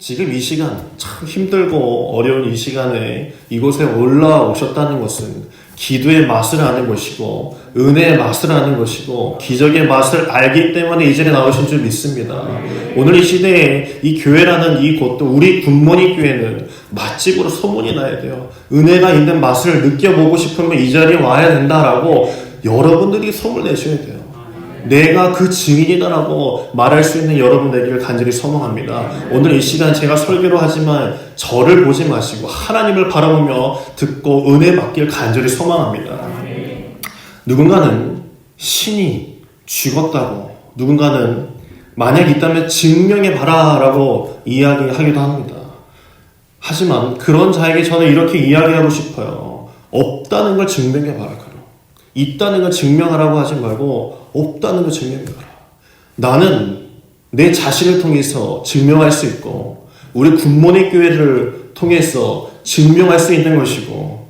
지금 이 시간 참 힘들고 어려운 이 시간에 이곳에 올라오셨다는 것은 기도의 맛을 아는 것이고 은혜의 맛을 아는 것이고 기적의 맛을 알기 때문에 이 자리에 나오신 줄 믿습니다. 오늘 이 시대에 이 교회라는 이 곳도 우리 굿모닝 교회는 맛집으로 소문이 나야 돼요. 은혜가 있는 맛을 느껴보고 싶으면 이 자리에 와야 된다라고 여러분들이 소문 내셔야 돼요. 내가 그 증인이다라고 말할 수 있는 여러분 되기를 간절히 소망합니다. 오늘 이 시간 제가 설교로 하지만 저를 보지 마시고 하나님을 바라보며 듣고 은혜 받길 간절히 소망합니다. 누군가는 신이 죽었다고 누군가는 만약 있다면 증명해 봐라라고 이야기하기도 합니다. 하지만 그런 자에게 저는 이렇게 이야기하고 싶어요. 없다는 걸 증명해 봐라. 있다는 걸 증명하라고 하지 말고 없다는 걸 증명해봐라. 나는 내 자신을 통해서 증명할 수 있고 우리 굿모닝 교회를 통해서 증명할 수 있는 것이고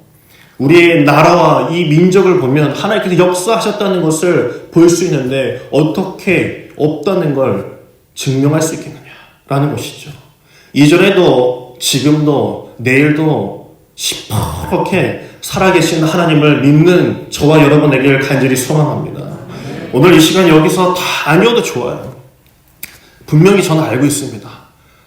우리의 나라와 이 민족을 보면 하나님께서 역사하셨다는 것을 볼 수 있는데 어떻게 없다는 걸 증명할 수 있겠느냐라는 것이죠. 이전에도 지금도 내일도 시퍼렇게 살아계신 하나님을 믿는 저와 여러분에게 간절히 소망합니다. 오늘 이 시간 여기서 다 아니어도 좋아요. 분명히 저는 알고 있습니다.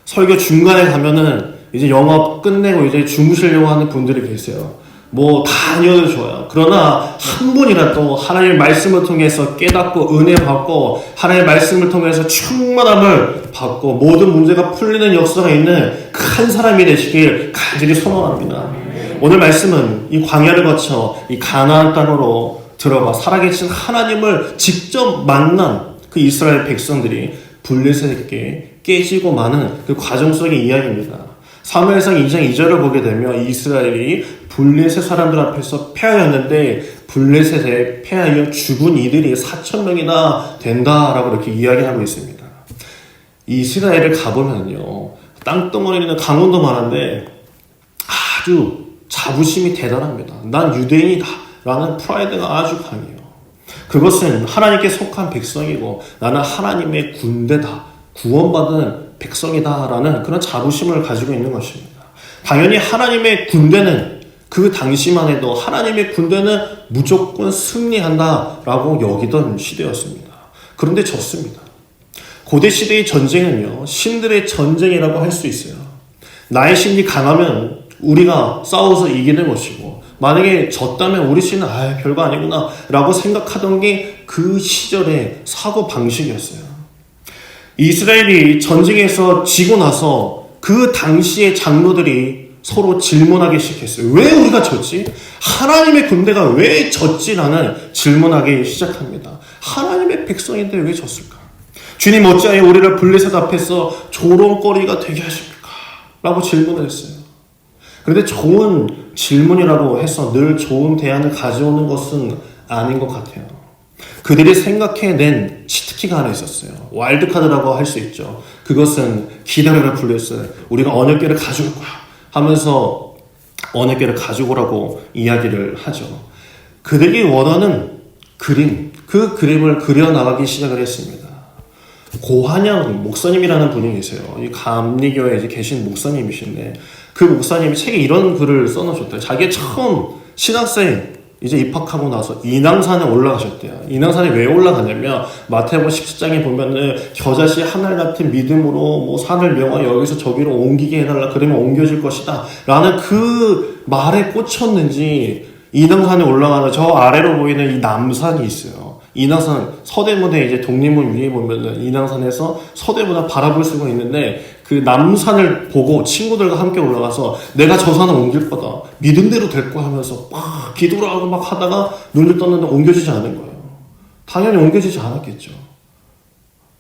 설교 중간에 가면은 이제 영업 끝내고 이제 주무시려고 하는 분들이 계세요. 뭐 다 아니어도 좋아요. 그러나 한 분이라도 하나님의 말씀을 통해서 깨닫고 은혜 받고 하나님의 말씀을 통해서 충만함을 받고 모든 문제가 풀리는 역사가 있는 그 한 사람이 되시길 간절히 소망합니다. 오늘 말씀은 이 광야를 거쳐 이 가나안 땅으로 들어가 살아계신 하나님을 직접 만난 그 이스라엘 백성들이 블레셋에게 깨지고 마는 그 과정 속의 이야기입니다. 사무엘상 2장 2절을 보게 되면 이스라엘이 블레셋 사람들 앞에서 패하였는데 블레셋에 패하여 죽은 이들이 4천 명이나 된다라고 이렇게 이야기하고 있습니다. 이스라엘을 가보면요 땅덩어리는 강원도 많은데 아주 자부심이 대단합니다. 난 유대인이다. 라는 프라이드가 아주 강해요. 그것은 하나님께 속한 백성이고 나는 하나님의 군대다. 구원받은 백성이다. 라는 그런 자부심을 가지고 있는 것입니다. 당연히 하나님의 군대는 그 당시만 해도 하나님의 군대는 무조건 승리한다. 라고 여기던 시대였습니다. 그런데 졌습니다. 고대 시대의 전쟁은요, 신들의 전쟁이라고 할 수 있어요. 나의 신이 강하면 우리가 싸워서 이기는 것이고, 만약에 졌다면 우리 신은 아 별거 아니구나 라고 생각하던 게 그 시절의 사고 방식이었어요. 이스라엘이 전쟁에서 지고 나서 그 당시의 장로들이 서로 질문하기 시작했어요. 왜 우리가 졌지? 하나님의 군대가 왜 졌지라는 질문하기 시작합니다. 하나님의 백성인데 왜 졌을까? 주님 어찌하여 우리를 블레셋 앞에서 조롱거리가 되게 하십니까? 라고 질문을 했어요. 그런데 좋은 질문이라고 해서 늘 좋은 대안을 가져오는 것은 아닌 것 같아요. 그들이 생각해낸 치트키가 하나 있었어요. 와일드카드라고 할 수 있죠. 그것은 기다려라 불렸어요. 우리가 언약계를 가져올 거야. 하면서 언약계를 가져오라고 이야기를 하죠. 그들이 원하는 그림, 그 그림을 그려나가기 시작을 했습니다. 고한영 목사님이라는 분이 계세요. 이 감리교에 계신 목사님이신데 그 목사님이 책에 이런 글을 써놓으셨대요. 자기 처음 신학생 이제 입학하고 나서 인왕산에 올라가셨대요. 인왕산에 왜 올라가냐면 마태복음 17장에 보면은 겨자씨 하늘 같은 믿음으로 뭐 산을 명하 여기서 저기로 옮기게 해달라 그러면 옮겨질 것이다 라는 그 말에 꽂혔는지 인왕산에 올라가는 저 아래로 보이는 이 남산이 있어요. 인왕산 서대문에 이제 독립문 위에 보면은 인왕산에서 서대문을 바라볼 수가 있는데 그 남산을 보고 친구들과 함께 올라가서 내가 저 산을 옮길 거다 믿음대로 될 거야 하면서 막 기도를 하고 막 하다가 눈을 떴는데 옮겨지지 않은 거예요. 당연히 옮겨지지 않았겠죠.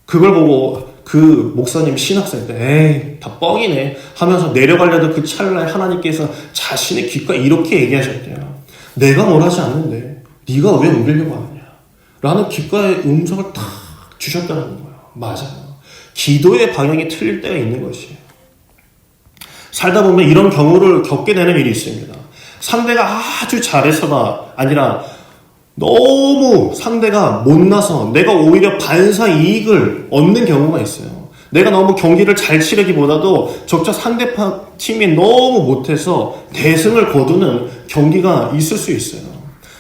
그걸 보고 그 목사님 신학생 때 에이 다 뻥이네 하면서 내려가려던 그 찰나에 하나님께서 자신의 귓가에 이렇게 얘기하셨대요. 내가 뭘 하지 않는데 네가 왜 옮기려고 하느냐 라는 귓가에 음성을 탁 주셨다는 거예요. 맞아요. 기도의 방향이 틀릴 때가 있는 것이에요. 살다 보면 이런 경우를 겪게 되는 일이 있습니다. 상대가 아주 잘해서가 아니라 너무 상대가 못나서 내가 오히려 반사 이익을 얻는 경우가 있어요. 내가 너무 경기를 잘 치르기보다도 적자 상대편 팀이 너무 못해서 대승을 거두는 경기가 있을 수 있어요.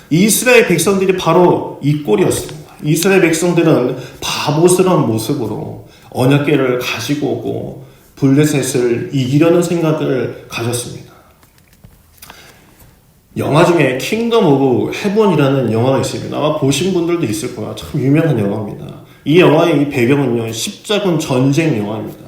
이스라엘 백성들이 바로 이 꼴이었습니다. 이스라엘 백성들은 바보스러운 모습으로 언약계를 가지고 오고 블레셋을 이기려는 생각을 가졌습니다. 영화 중에 킹덤 오브 헤븐이라는 영화가 있습니다. 아마 보신 분들도 있을 거야. 참 유명한 영화입니다. 이 영화의 이 배경은요, 십자군 전쟁 영화입니다.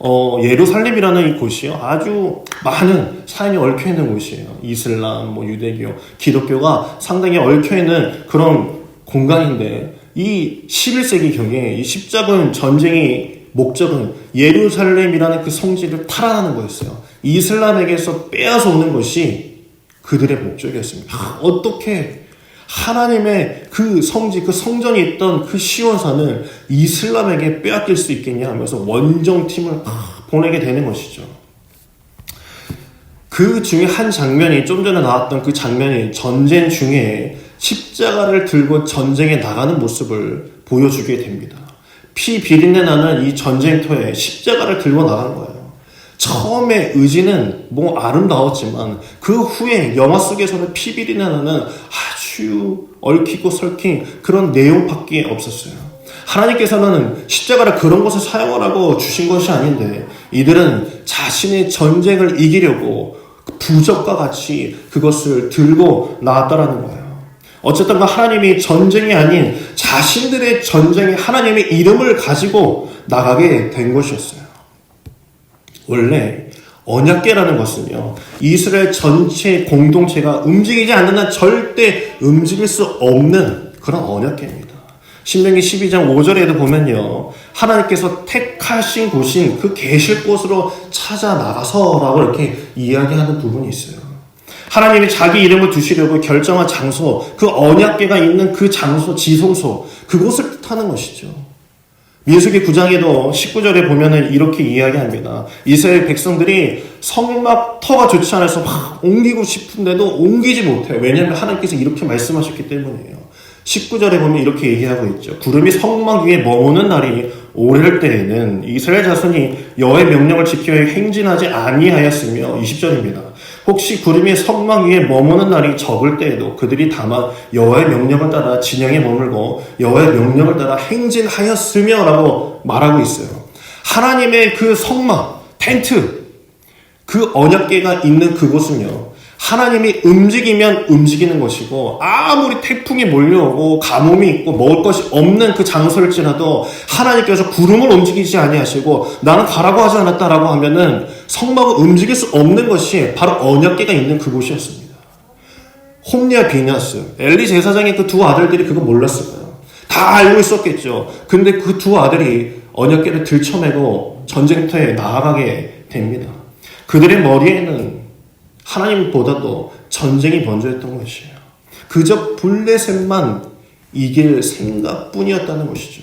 어, 예루살렘이라는 이 곳이요. 아주 많은 사연이 얽혀 있는 곳이에요. 이슬람, 뭐 유대교, 기독교가 상당히 얽혀 있는 그런 공간인데, 이 11세기 경에 이 십자군 전쟁이 목적은 예루살렘이라는 그 성지를 탈환하는 거였어요. 이슬람에게서 빼앗아 오는 것이 그들의 목적이었습니다. 아, 어떻게 하나님의 그 성지, 그 성전이 있던 그 시원산을 이슬람에게 빼앗길 수 있겠냐 하면서 원정팀을 보내게 되는 것이죠. 그 중에 한 장면이 좀 전에 나왔던 그 장면이 전쟁 중에 십자가를 들고 전쟁에 나가는 모습을 보여주게 됩니다. 피 비린내 나는 이 전쟁터에 십자가를 들고 나간 거예요. 처음에 의지는 뭐 아름다웠지만 그 후에 영화 속에서는 피 비린내 나는 아주 얽히고 설킨 그런 내용밖에 없었어요. 하나님께서는 십자가를 그런 것을 사용하라고 주신 것이 아닌데 이들은 자신의 전쟁을 이기려고 부적과 같이 그것을 들고 나왔다라는 거예요. 어쨌든 그 하나님이 전쟁이 아닌 자신들의 전쟁에 하나님의 이름을 가지고 나가게 된 것이었어요. 원래 언약계라는 것은요, 이스라엘 전체 공동체가 움직이지 않는 한 절대 움직일 수 없는 그런 언약계입니다. 신명기 12장 5절에도 보면요, 하나님께서 택하신 곳인 그 계실 곳으로 찾아 나가서라고 이렇게 이야기하는 부분이 있어요. 하나님이 자기 이름을 두시려고 결정한 장소, 그 언약계가 있는 그 장소, 지성소, 그곳을 뜻하는 것이죠. 민수기 9장에도 19절에 보면은 이렇게 이야기합니다. 이스라엘 백성들이 성막 터가 좋지 않아서 막 옮기고 싶은데도 옮기지 못해요. 왜냐하면 하나님께서 이렇게 말씀하셨기 때문이에요. 19절에 보면 이렇게 얘기하고 있죠. 구름이 성막 위에 머무는 날이 오를 때에는 이스라엘 자손이 여호의 명령을 지켜 행진하지 아니하였으며 20절입니다. 혹시 구름이 성막 위에 머무는 날이 적을 때에도 그들이 다만 여호와의 명령을 따라 진영에 머물고 여호와의 명령을 따라 행진하였으며라고 말하고 있어요. 하나님의 그 성막, 텐트, 그 언약계가 있는 그곳은요. 하나님이 움직이면 움직이는 것이고 아무리 태풍이 몰려오고 가뭄이 있고 먹을 것이 없는 그 장소일지라도 하나님께서 구름을 움직이지 아니하시고 나는 가라고 하지 않았다라고 하면은 성막을 움직일 수 없는 것이 바로 언약계가 있는 그곳이었습니다. 홈리아 비냐스 엘리 제사장의 그 두 아들들이 그거 몰랐을 거예요. 다 알고 있었겠죠. 근데 그 두 아들이 언약계를 들쳐매고 전쟁터에 나아가게 됩니다. 그들의 머리에는 하나님보다도 전쟁이 먼저였던 것이에요. 그저 블레셋만 이길 생각뿐이었다는 것이죠.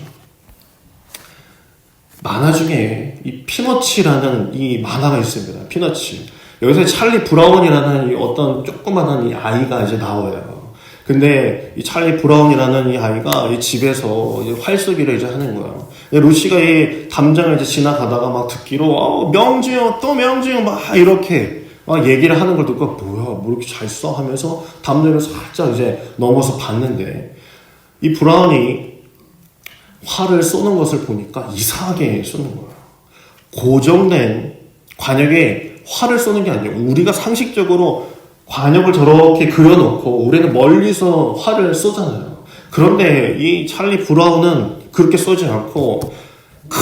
만화 중에 이 피너치라는 이 만화가 있습니다. 피너치. 여기서 찰리 브라운이라는 이 어떤 조그마한 이 아이가 이제 나와요. 근데 이 찰리 브라운이라는 이 아이가 이 집에서 활쏘기를 이제 하는 거예요. 루시가 이 담장을 이제 지나가다가 막 듣기로 어, 명주요 또 명주요 막 이렇게 막 얘기를 하는 걸 듣고 뭐야 뭐 이렇게 잘 써 하면서 담장을 살짝 이제 넘어서 봤는데 이 브라운이 활을 쏘는 것을 보니까 이상하게 쏘는 거예요. 고정된 관역에 활을 쏘는 게 아니에요. 우리가 상식적으로 관역을 저렇게 그려놓고 우리는 멀리서 활을 쏘잖아요. 그런데 이 찰리 브라운은 그렇게 쏘지 않고 크,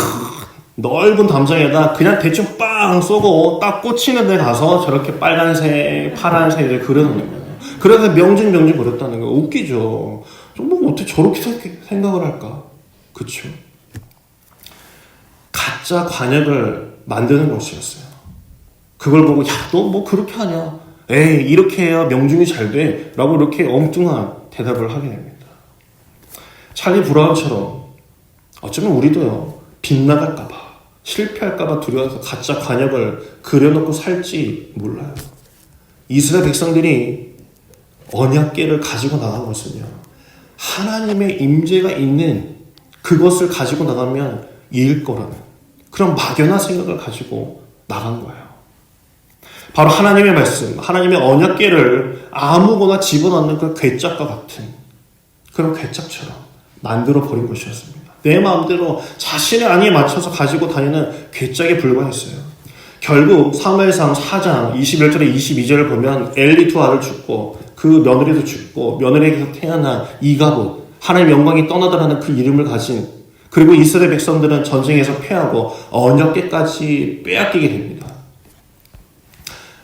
넓은 담장에다 그냥 대충 빵 쏘고 딱 꽂히는 데 가서 저렇게 빨간색, 파란색을 그려놓는 거예요. 그래서 명중 명중 그렸다는 거 웃기죠. 뭐 어떻게 저렇게 생각을 할까? 그쵸? 가짜 관역을 만드는 것이었어요. 그걸 보고 야 너 뭐 그렇게 하냐? 에이 이렇게 해야 명중이 잘 돼. 라고 이렇게 엉뚱한 대답을 하게 됩니다. 찰리 브라운처럼 어쩌면 우리도요 빗나갈까봐 실패할까봐 두려워서 가짜 관역을 그려놓고 살지 몰라요. 이스라엘 백성들이 언약계를 가지고 나간 것은요 하나님의 임재가 있는 그것을 가지고 나가면 이길 거라는 그런 막연한 생각을 가지고 나간 거예요. 바로 하나님의 말씀, 하나님의 언약계를 아무거나 집어넣는 그 괴짝과 같은 그런 괴짝처럼 만들어 버린 것이었습니다. 내 마음대로 자신의 안위에 맞춰서 가지고 다니는 괴짝에 불과했어요. 결국 사무엘상 4장 21절에 22절을 보면 엘리투아를 죽고 그 며느리도 죽고 며느리에게서 태어난 이가부 하나님의 영광이 떠나더라는 그 이름을 가진 그리고 이스라엘 백성들은 전쟁에서 패하고 언약계까지 빼앗기게 됩니다.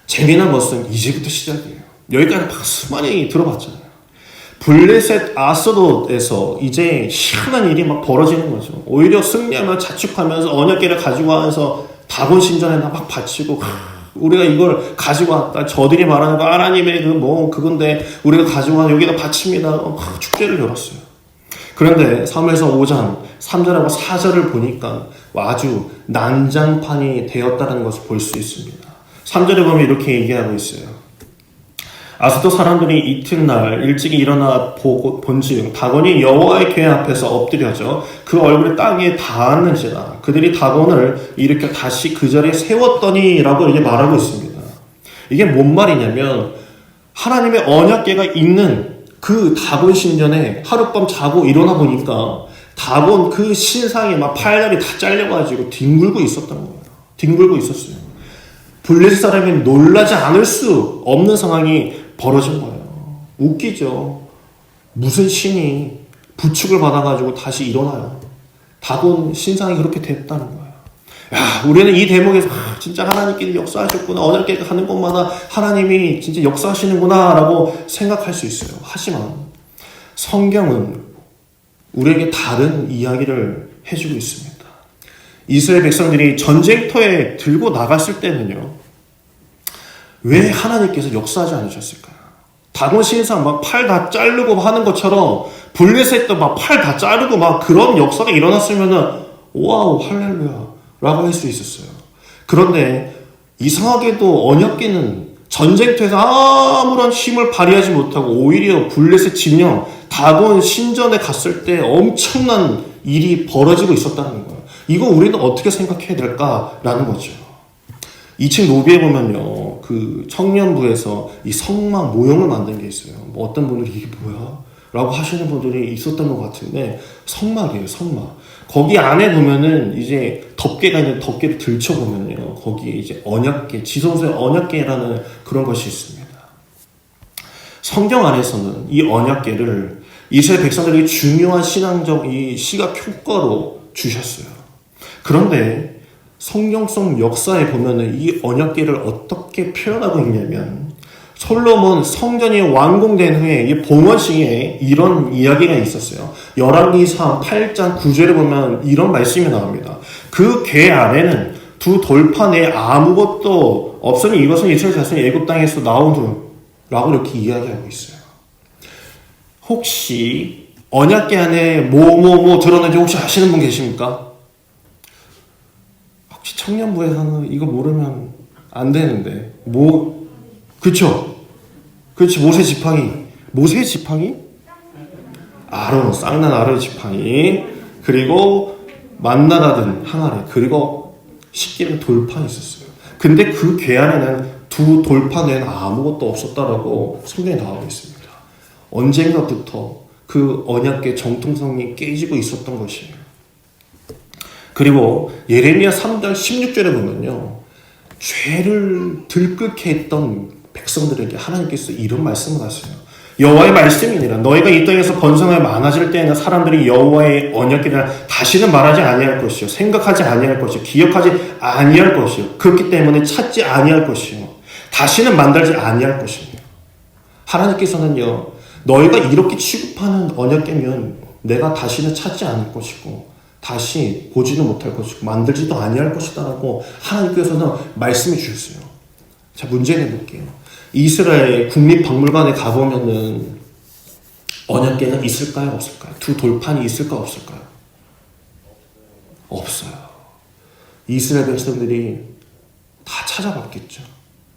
재미난 것은 이제부터 시작이에요. 여기까지 막 수많이 들어봤잖아요. 블레셋 아스돗에서 이제 희한한 일이 막 벌어지는 거죠. 오히려 승리하면 자축하면서 언약계를 가지고 와서 다곤 신전에다 막 바치고 우리가 이걸 가지고 왔다. 저들이 말하는 거 하나님의 그 뭐 그건데 우리가 가지고 와 여기다 바칩니다. 축제를 열었어요. 그런데 3에서 5장 3절하고 4절을 보니까 아주 난장판이 되었다는 것을 볼 수 있습니다. 3절에 보면 이렇게 얘기하고 있어요. 아스도 사람들이 이튿날 일찍이 일어나 보고 본즉 다곤이 여호와의 궤 앞에서 엎드려져 그 얼굴이 땅에 닿았는지라 그들이 다곤을 일으켜 다시 그 자리에 세웠더니라고 이렇게 말하고 있습니다. 이게 뭔 말이냐면 하나님의 언약궤가 있는 그 다곤 신전에 하룻밤 자고 일어나 보니까 다곤 그 신상이 막 팔다리 다 잘려가지고 뒹굴고 있었던 거예요. 뒹굴고 있었어요. 블레셋 사람이 놀라지 않을 수 없는 상황이 벌어진 거예요. 웃기죠. 무슨 신이 부축을 받아가지고 다시 일어나요. 다곤 신상이 그렇게 됐다는 거예요. 야, 우리는 이 대목에서 아, 진짜 하나님께서 역사하셨구나. 어렵게 가는 곳마다 하나님이 진짜 역사하시는구나라고 생각할 수 있어요. 하지만 성경은 우리에게 다른 이야기를 해주고 있습니다. 이스라엘 백성들이 전쟁터에 들고 나갔을 때는요, 왜 하나님께서 역사하지 않으셨을까요? 다곤 신상 막 팔 다 자르고 하는 것처럼 블레셋도 막 팔 다 자르고 막 그런 역사가 일어났으면은 와우 할렐루야 라고 할 수 있었어요. 그런데 이상하게도 언약계는 전쟁터에서 아무런 힘을 발휘하지 못하고 오히려 블레셋 진영 다곤 신전에 갔을 때 엄청난 일이 벌어지고 있었다는 거예요. 이거 우리는 어떻게 생각해야 될까라는 거죠. 2층 로비에 보면요, 그 청년부에서 이 성막 모형을 만든 게 있어요. 뭐 어떤 분들이 이게 뭐야? 라고 하시는 분들이 있었던 것 같은데, 성막이에요, 성막. 거기 안에 보면은 이제 덮개가 있는 덮개를 들춰보면요, 거기에 이제 언약계, 지성소의 언약계라는 그런 것이 있습니다. 성경 안에서는 이 언약계를 이스라엘 백성들에게 중요한 신앙적 이 시각 효과로 주셨어요. 그런데 성경 속 역사에 보면은 이 언약계를 어떻게 표현하고 있냐면 솔로몬 성전이 완공된 후에 이 봉헌식에 이런 이야기가 있었어요. 열왕기상 8장 9절에 보면 이런 말씀이 나옵니다. 그궤 안에는 두 돌판에 아무것도 없으니 이것은 이스라엘 자손이 애굽 땅에서 나온 후라고 이렇게 이야기하고 있어요. 혹시 언약계 안에 뭐뭐뭐 들었는지 혹시 아시는 분 계십니까? 청년부에서는 이거 모르면 안 되는데 뭐 그쵸? 그렇지 모세 지팡이 모세 지팡이? 아론 쌍난 아론 지팡이 그리고 만나라든 항아리 그리고 식기는 돌판이 있었어요. 근데 그궤 안에는 두 돌판 외에는 아무것도 없었다라고 성경에 나오고 있습니다. 언젠가부터 그 언약계 정통성이 깨지고 있었던 것이에요. 그리고 예레미야 3장 16절에 보면요. 죄를 들끓게 했던 백성들에게 하나님께서 이런 말씀을 하세요. 여호와의 말씀이니라. 너희가 이 땅에서 번성하여 많아질 때에는 사람들이 여호와의 언약기를 다시는 말하지 아니할 것이요. 생각하지 아니할 것이요. 기억하지 아니할 것이요. 그렇기 때문에 찾지 아니할 것이요. 다시는 만들지 아니할 것이요 하나님께서는요 너희가 이렇게 취급하는 언약계면 내가 다시는 찾지 않을 것이고 다시 보지도 못할 것이고 만들지도 아니할 것이다라고 하나님께서는 말씀해 주셨어요. 자 문제 내볼게요. 이스라엘 국립박물관에 가보면은 언약계는 있을까요 없을까요? 두 돌판이 있을까 없을까요? 없어요. 이스라엘 백성들이 다 찾아봤겠죠.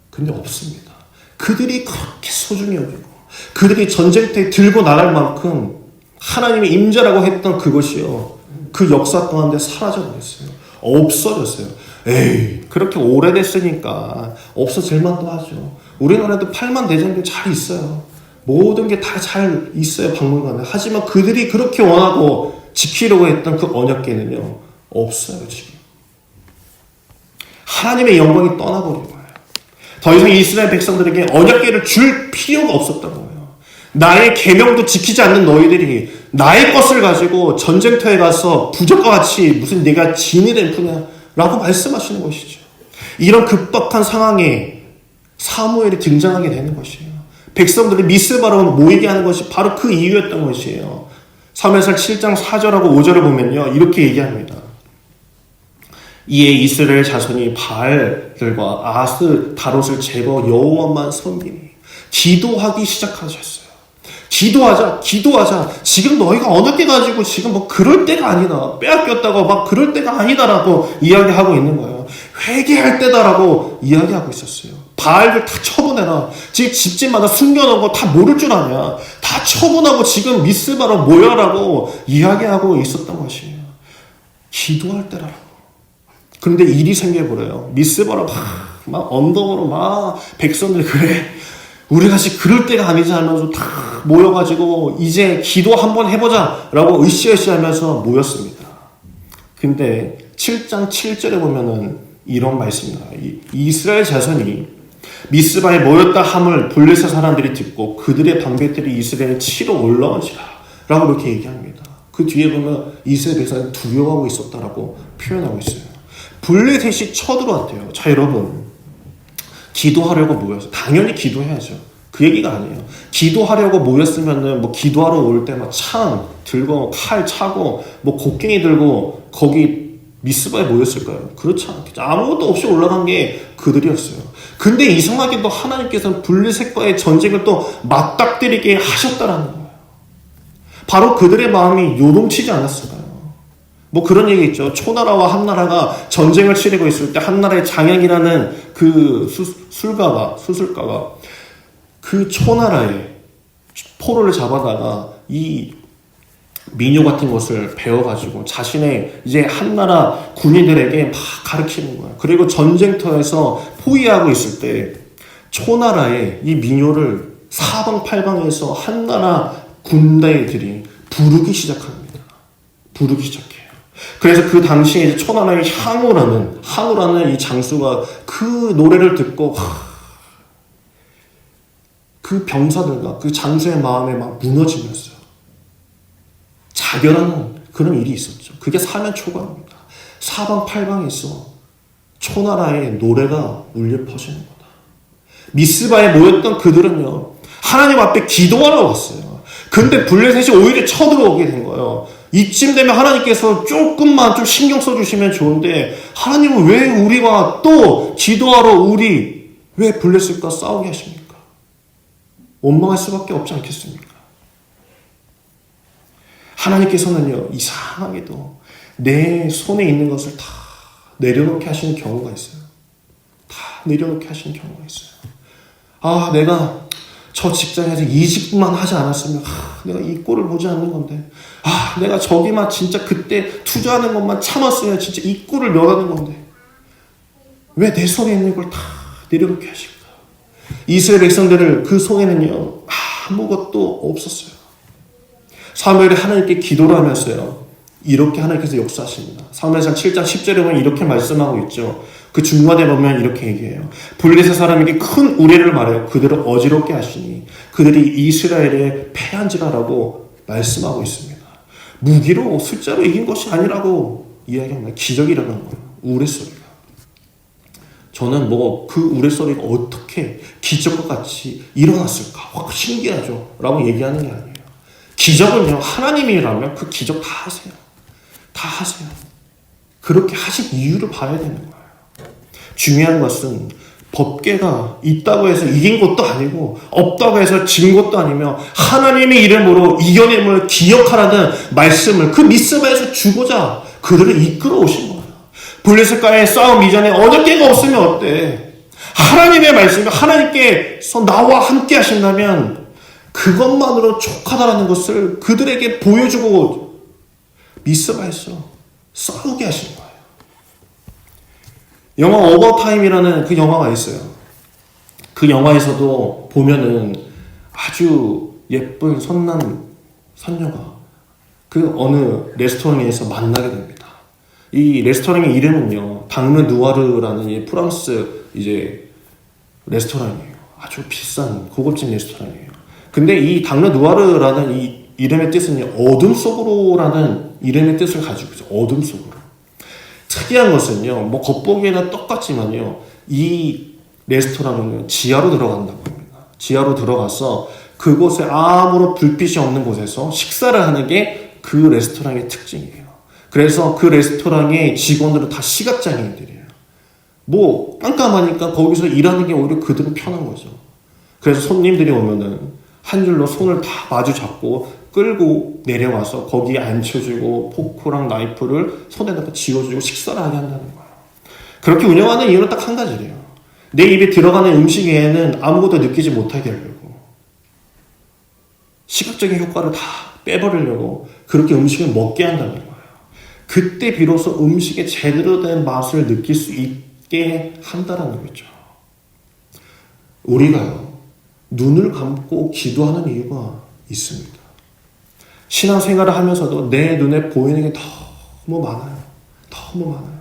근데 없습니다. 그들이 그렇게 소중히 여기고 그들이 전쟁터에 들고 나갈 만큼 하나님의 임자라고 했던 그것이요. 그 역사 가운데 사라져 버렸어요. 없어졌어요. 에이, 그렇게 오래됐으니까 없어질 만도 하죠. 우리나라도 8만 대장경 잘 있어요. 모든 게 다 잘 있어요, 박물관에. 하지만 그들이 그렇게 원하고 지키려고 했던 그 언약계는요, 없어요, 지금. 하나님의 영광이 떠나버린 거예요. 더 이상 이스라엘 백성들에게 언약계를 줄 필요가 없었던 거예요. 나의 계명도 지키지 않는 너희들이 나의 것을 가지고 전쟁터에 가서 부적과 같이 무슨 네가 진이 될 뿐이야 라고 말씀하시는 것이죠. 이런 급박한 상황에 사무엘이 등장하게 되는 것이에요. 백성들이 미스바로 모이게 하는 것이 바로 그 이유였던 것이에요. 3회살 7장 4절하고 5절을 보면요. 이렇게 얘기합니다. 이에 이스라엘 자손이 바알들과 아스 다롯을 제거 여호와만 섬기니 기도하기 시작하셨어요. 기도하자, 기도하자. 지금 너희가 어느 때 가지고 지금 뭐 그럴 때가 아니다. 빼앗겼다고 막 그럴 때가 아니다라고 이야기하고 있는 거예요. 회개할 때다라고 이야기하고 있었어요. 바알들 다 처분해라. 지금 집집마다 숨겨놓은 거 다 모를 줄 아냐. 다 처분하고 지금 미스바로 모여라고 이야기하고 있었던 것이에요. 기도할 때라고. 그런데 일이 생겨버려요. 미스바로 막, 막 언덕으로 막 백성들 그래. 우리가 지금 그럴 때가 아니지 하면서 다 모여가지고 이제 기도 한번 해보자 라고 으쌰으쌰 하면서 모였습니다. 근데 7장 7절에 보면은 이런 나와요. 이스라엘 자손이 미스바에 모였다 함을 블레셋 사람들이 듣고 그들의 방배들이 이스라엘에 치러 올라오지라 라고 이렇게 얘기합니다. 그 뒤에 보면 이스라엘 백성이 두려워하고 있었다라고 표현하고 있어요. 블레셋이 쳐들어왔대요. 자 여러분 기도하려고 모여서 당연히 기도해야죠. 그 얘기가 아니에요. 기도하려고 모였으면은 뭐 기도하러 올 때 막 창 들고 칼 차고 뭐 곡괭이 들고 거기 미스바에 모였을까요? 그렇지 않겠죠. 아무것도 없이 올라간 게 그들이었어요. 근데 이상하게도 하나님께서는 블레셋과의 전쟁을 또 맞닥뜨리게 하셨다라는 거예요. 바로 그들의 마음이 요동치지 않았을까요? 뭐 그런 얘기 있죠. 초나라와 한나라가 전쟁을 치르고 있을 때 한나라의 장약이라는 그 수, 술가가 수술가가 그 초나라에 포로를 잡아다가 이 민요 같은 것을 배워가지고 자신의 이제 한나라 군인들에게 막 가르치는 거예요. 그리고 전쟁터에서 포위하고 있을 때 초나라의 이 민요를 사방팔방에서 한나라 군대들이 부르기 시작합니다. 부르기 시작해요. 그래서 그 당시에 초나라의 향우라는 향우라는 이 장수가 그 노래를 듣고 그 병사들과 그 장수의 마음에 막 무너지면서 자결하는 그런 일이 있었죠. 그게 사면 초과입니다. 사방팔방에서 초나라의 노래가 울려 퍼지는 거다. 미스바에 모였던 그들은요, 하나님 앞에 기도하러 왔어요. 근데 블레셋이 오히려 쳐들어오게 된 거예요. 이쯤 되면 하나님께서 조금만 좀 신경 써주시면 좋은데, 하나님은 왜 우리와 또 기도하러 우리, 왜 블레셋과 싸우게 하십니까? 원망할 수밖에 없지 않겠습니까? 하나님께서는요, 이상하게도 내 손에 있는 것을 다 내려놓게 하시는 경우가 있어요. 다 내려놓게 하시는 경우가 있어요. 아, 내가 저 직장에서 이 직만 하지 않았으면, 아, 내가 이 꼴을 보지 않는 건데, 아, 내가 저기만 진짜 그때 투자하는 것만 참았으면 진짜 이 꼴을 면하는 건데, 왜 내 손에 있는 걸 다 내려놓게 하실까? 이스라엘 백성들을 그 속에는요, 아무것도 없었어요. 사무엘이 하나님께 기도를 하면서요. 이렇게 하나님께서 역사하십니다. 사무엘상 7장 10절에 보면 이렇게 말씀하고 있죠. 그 중간에 보면 이렇게 얘기해요. 블레셋 사람에게 큰 우레를 말하여 그들을 어지럽게 하시니 그들이 이스라엘에 패한지라라고 말씀하고 있습니다. 무기로 숫자로 이긴 것이 아니라고 이야기합니다. 기적이라는 거예요. 우레소리가. 저는 뭐 그 우레소리가 어떻게 기적과 같이 일어났을까? 와, 신기하죠. 라고 얘기하는 게 아니에요. 기적은요, 하나님이라면 그 기적 다 하세요. 다 하세요. 그렇게 하신 이유를 봐야 되는 거예요. 중요한 것은 법계가 있다고 해서 이긴 것도 아니고 없다고 해서 진 것도 아니며 하나님의 이름으로 이겨냄을 기억하라는 말씀을 그 미스바에서 주고자 그들을 이끌어 오신 거예요. 블레셋과의 싸움 이전에 어저께가 없으면 어때? 하나님의 말씀이 하나님께서 나와 함께 하신다면 그것만으로 족하다라는 것을 그들에게 보여주고 미스바에서 싸우게 하신 거예요. 영화 오버타임이라는 그 영화가 있어요. 그 영화에서도 보면은 아주 예쁜 선남 선녀가 그 어느 레스토랑에서 만나게 됩니다. 이 레스토랑의 이름은요, 당르 누아르라는 이 프랑스 이제 레스토랑이에요. 아주 비싼 고급진 레스토랑이에요. 근데 이 당르 누아르라는 이 이름의 뜻은 어둠 속으로라는 이름의 뜻을 가지고 있어요. 어둠 속으로. 특이한 것은요, 뭐 겉보기에는 똑같지만요, 이 레스토랑은 지하로 들어간다고 합니다. 지하로 들어가서 그곳에 아무런 불빛이 없는 곳에서 식사를 하는 게 그 레스토랑의 특징이에요. 그래서 그 레스토랑의 직원들은 다 시각장애인들이에요. 뭐 깜깜하니까 거기서 일하는 게 오히려 그들은 편한 거죠. 그래서 손님들이 오면은 한 줄로 손을 다 마주 잡고 끌고 내려와서 거기에 앉혀주고 포크랑 나이프를 손에다가 쥐어주고 식사를 하게 한다는 거예요. 그렇게 운영하는 이유는 딱 한 가지래요. 내 입에 들어가는 음식 외에는 아무것도 느끼지 못하게 하려고. 시각적인 효과를 다 빼버리려고 그렇게 음식을 먹게 한다는 거예요. 그때 비로소 음식의 제대로 된 맛을 느낄 수 있게 한다는 거죠. 우리가요, 눈을 감고 기도하는 이유가 있습니다. 신앙생활을 하면서도 내 눈에 보이는 게 너무 많아요. 너무 많아요.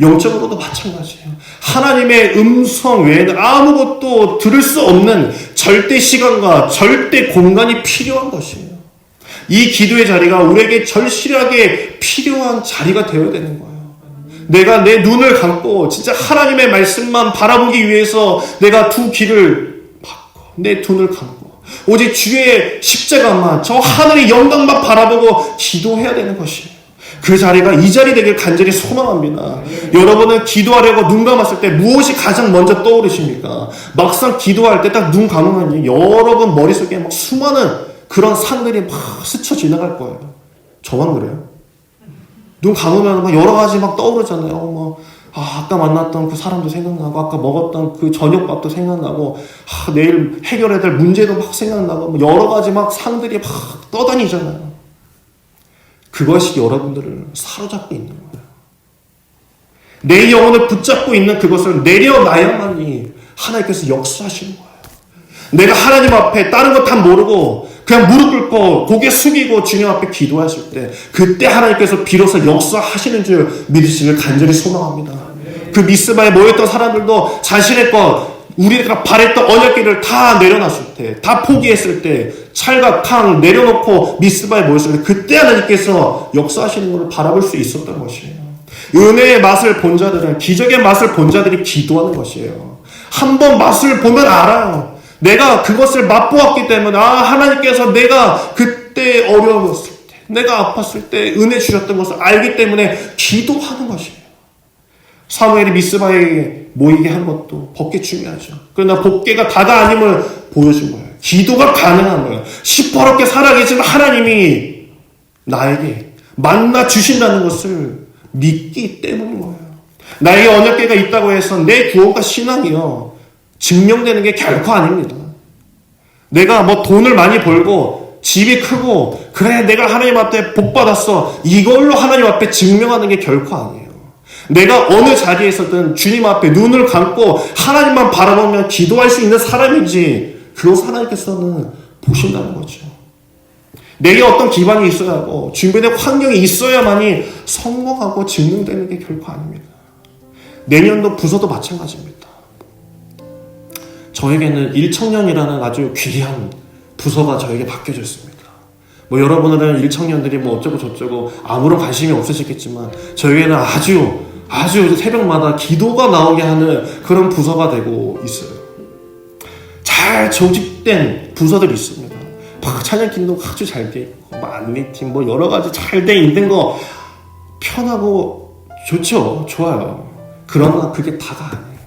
영적으로도 마찬가지예요. 하나님의 음성 외에는 아무것도 들을 수 없는 절대 시간과 절대 공간이 필요한 것이에요. 이 기도의 자리가 우리에게 절실하게 필요한 자리가 되어야 되는 거예요. 내가 내 눈을 감고 진짜 하나님의 말씀만 바라보기 위해서 내가 두 귀를 막고 내 눈을 감고 오직 주의 십자가만 저 하늘의 영광만 바라보고 기도해야 되는 것이에요. 그 자리가 이 자리 되길 간절히 소망합니다. 여러분은 기도하려고 눈 감았을 때 무엇이 가장 먼저 떠오르십니까? 막상 기도할 때 딱 눈 감으면 여러분 머릿속에 막 수많은 그런 산들이 막 스쳐 지나갈 거예요. 저만 그래요? 눈 감으면 막 여러 가지 막 떠오르잖아요. 뭐, 아, 아까 만났던 그 사람도 생각나고, 아까 먹었던 그 저녁밥도 생각나고, 아, 내일 해결해야 될 문제도 막 생각나고, 뭐 여러 가지 막 상들이 막 떠다니잖아요. 그것이 여러분들을 사로잡고 있는 거예요. 내 영혼을 붙잡고 있는 그것을 내려놔야만이 하나님께서 역사하시는 거예요. 내가 하나님 앞에 다른 것 다 모르고 그냥 무릎 꿇고 고개 숙이고 주님 앞에 기도하실 때 그때 하나님께서 비로소 역사하시는 줄 믿으시길 간절히 소망합니다. 그 미스바에 모였던 사람들도 자신의 것 우리가 바랬던 언약기를 다 내려놨을 때, 다 포기했을 때, 찰과 탕 내려놓고 미스바에 모였을 때, 그때 하나님께서 역사하시는 것을 바라볼 수 있었던 것이에요. 은혜의 맛을 본 자들은, 기적의 맛을 본 자들이 기도하는 것이에요. 한번 맛을 보면 알아요. 내가 그것을 맛보았기 때문에, 아, 하나님께서 내가 그때 어려웠을 때, 내가 아팠을 때 은혜 주셨던 것을 알기 때문에 기도하는 것이에요. 사무엘이 미스바에 모이게 한 것도 법계 중요하죠. 그러나 법계가 다가 아님을 보여준 거예요. 기도가 가능한 거예요. 시퍼렇게 살아계신 하나님이 나에게 만나 주신다는 것을 믿기 때문인 거예요. 나에게 언약계가 있다고 해서 내 구원과 신앙이요. 증명되는 게 결코 아닙니다. 내가 뭐 돈을 많이 벌고 집이 크고 그래 내가 하나님 앞에 복 받았어 이걸로 하나님 앞에 증명하는 게 결코 아니에요. 내가 어느 자리에서든 주님 앞에 눈을 감고 하나님만 바라보며 기도할 수 있는 사람인지 그것 하나님께서는 보신다는 거죠. 내게 어떤 기반이 있어야 하고 주변에 환경이 있어야만이 성공하고 증명되는 게 결코 아닙니다. 내년도 부서도 마찬가지입니다. 저에게는 일청년이라는 아주 귀한 부서가 저에게 바뀌어졌습니다. 뭐 여러분들은 일청년들이 뭐 어쩌고 저쩌고 아무런 관심이 없으시겠지만 저에게는 아주 아주 새벽마다 기도가 나오게 하는 그런 부서가 되고 있어요. 잘 조직된 부서들이 있습니다. 막 찬양팀도 아주 잘 돼 있고, 뭐 안내팀 뭐 여러 가지 잘 돼 있는 거 편하고 좋죠, 좋아요. 그러나 그게 다가 아니에요.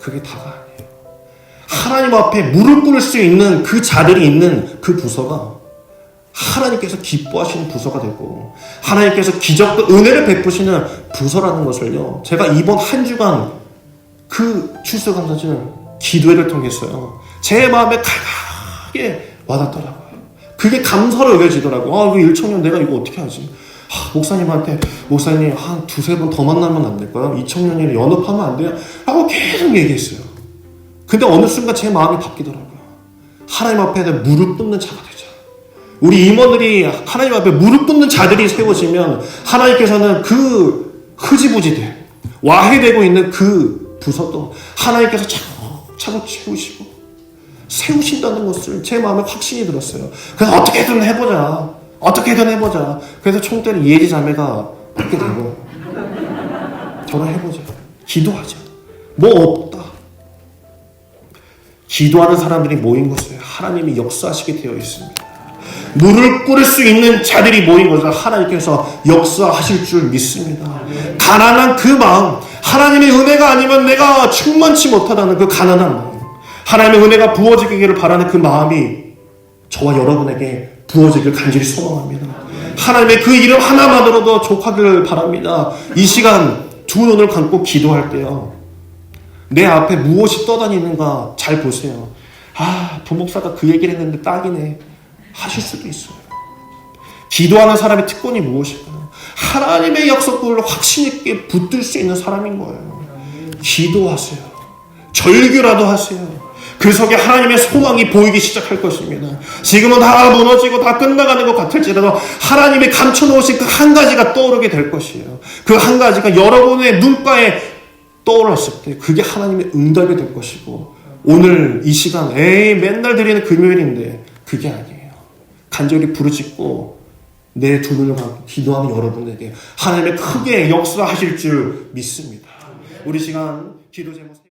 그게 다가 아니에요. 하나님 앞에 무릎 꿇을 수 있는 그 자들이 있는 그 부서가 하나님께서 기뻐하시는 부서가 되고 하나님께서 기적과 은혜를 베푸시는 부서라는 것을요. 제가 이번 한 주간 그 출석감사절 기도회를 통해서요. 제 마음에 강하게 와닿더라고요. 그게 감사로 여겨지더라고요. 아, 그 일청년 내가 이거 어떻게 하지? 하, 목사님한테 목사님 한 두세 번 더 만나면 안 될까요? 이 청년이 연합하면 안 돼요? 하고 계속 얘기했어요. 근데 어느 순간 제 마음이 바뀌더라고요. 하나님 앞에 무릎 꿇는 자가 되자. 우리 임원들이 하나님 앞에 무릎 꿇는 자들이 세워지면 하나님께서는 그 흐지부지돼 와해되고 있는 그 부서도 하나님께서 차곡차곡 채우시고 세우신다는 것을 제 마음에 확신이 들었어요. 그래서 어떻게든 해보자. 어떻게든 해보자. 그래서 총대를 예지 자매가 받게 되고 저는 해보자. 기도하자. 뭐. 기도하는 사람들이 모인 것을 하나님이 역사하시게 되어 있습니다. 물을 끓일 수 있는 자들이 모인 것을 하나님께서 역사하실 줄 믿습니다. 가난한 그 마음, 하나님의 은혜가 아니면 내가 충만치 못하다는 그 가난한 마음, 하나님의 은혜가 부어지기를 바라는 그 마음이 저와 여러분에게 부어지길 간절히 소망합니다. 하나님의 그 이름 하나만으로도 족하기를 바랍니다. 이 시간 두 눈을 감고 기도할 때요. 내 앞에 무엇이 떠다니는가 잘 보세요. 아, 부목사가 그 얘기를 했는데 딱이네. 하실 수도 있어요. 기도하는 사람의 특권이 무엇일까요? 하나님의 약속들을 확신 있게 붙들 수 있는 사람인 거예요. 기도하세요. 절규라도 하세요. 그 속에 하나님의 소망이 보이기 시작할 것입니다. 지금은 다 무너지고 다 끝나가는 것 같을지라도 하나님이 감춰놓으신 그 한 가지가 떠오르게 될 것이에요. 그 한 가지가 여러분의 눈가에 떠올랐을 때 그게 하나님의 응답이 될 것이고 오늘 이 시간 에이 맨날 드리는 금요일인데 그게 아니에요. 간절히 부르짖고 내 두 눈을 감고 기도하는 여러분에게 하나님의 크게 역사하실 줄 믿습니다. 우리 시간 기도 제목